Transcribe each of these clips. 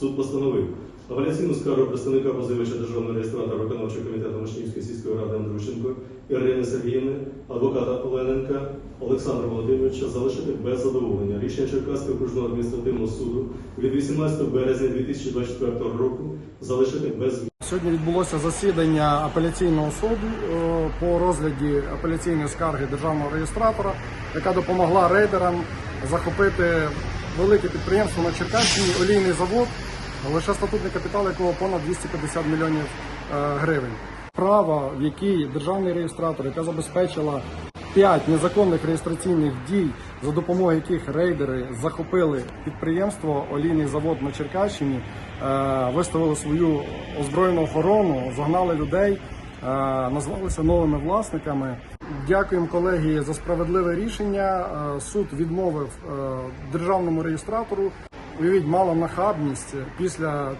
Суд постановив. Апеляційну скаргу представника позивача Державного реєстратора виконавчого комітету Мошнівської сільської ради Андрущенко Ірини Сергіївни, адвоката Олененка Олександра Володимировича залишити без задоволення. Рішення Черкаського окружного адміністративного суду від 18 березня 2024 року залишити без. Сьогодні відбулося засідання апеляційного суду е, по розгляді апеляційної скарги державного реєстратора, яка допомогла рейдерам захопити велике підприємство на Черкащині, олійний завод, лише статутний капітал якого понад 250 мільйонів е, гривень. Право, в якій державний реєстратор, яка забезпечила п'ять незаконних реєстраційних дій, за допомогою яких рейдери захопили підприємство, олійний завод на Черкащині, е, виставили свою озброєну охорону, загнали людей, е, назвалися новими власниками. Дякуємо колегії за справедливе рішення. Суд відмовив державному реєстратору. Уявіть, мала нахабність після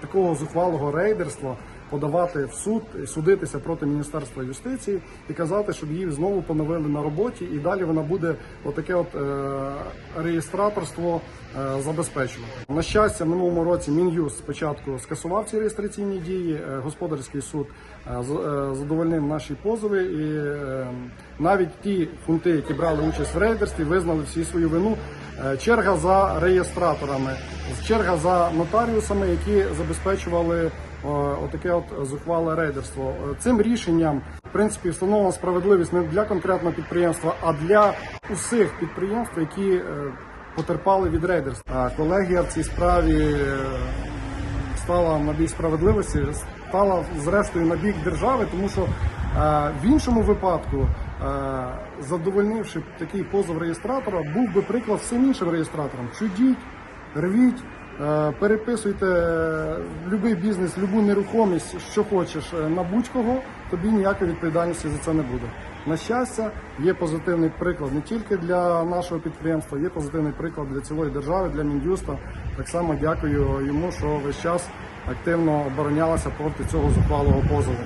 такого зухвалого рейдерства подавати в суд судитися проти Міністерства юстиції і казати, щоб її знову поновили на роботі, і далі вона буде отаке от е, реєстраторство е, забезпечувати. На щастя, в минулому році Мін'юст спочатку скасував ці реєстраційні дії. е, Господарський суд е, е, задовольнив наші позови, і е, навіть ті фунти, які брали участь в рейдерстві, визнали всі свою вину. Е, Черга за реєстраторами, черга за нотаріусами, які забезпечували отаке от зухвале рейдерство. Е, Цим рішенням, в принципі, встановлена справедливість не для конкретного підприємства, а для усіх підприємств, які е, потерпали від рейдерства. Колегія в цій справі е, стала на бік справедливості, стала зрештою на бік держави, тому що е, в іншому випадку, е, задовольнивши такий позов реєстратора, був би приклад всім іншим реєстраторам. Чудіть, рвіть, е, переписуйте будь-який бізнес, будь-яку нерухомість, що хочеш е, на будь-кого, тобі ніякої відповідальності за це не буде. На щастя, є позитивний приклад не тільки для нашого підприємства, є позитивний приклад для цілої держави, для Мін'юста. Так само дякую йому, що весь час активно оборонялася проти цього зухвалого позову.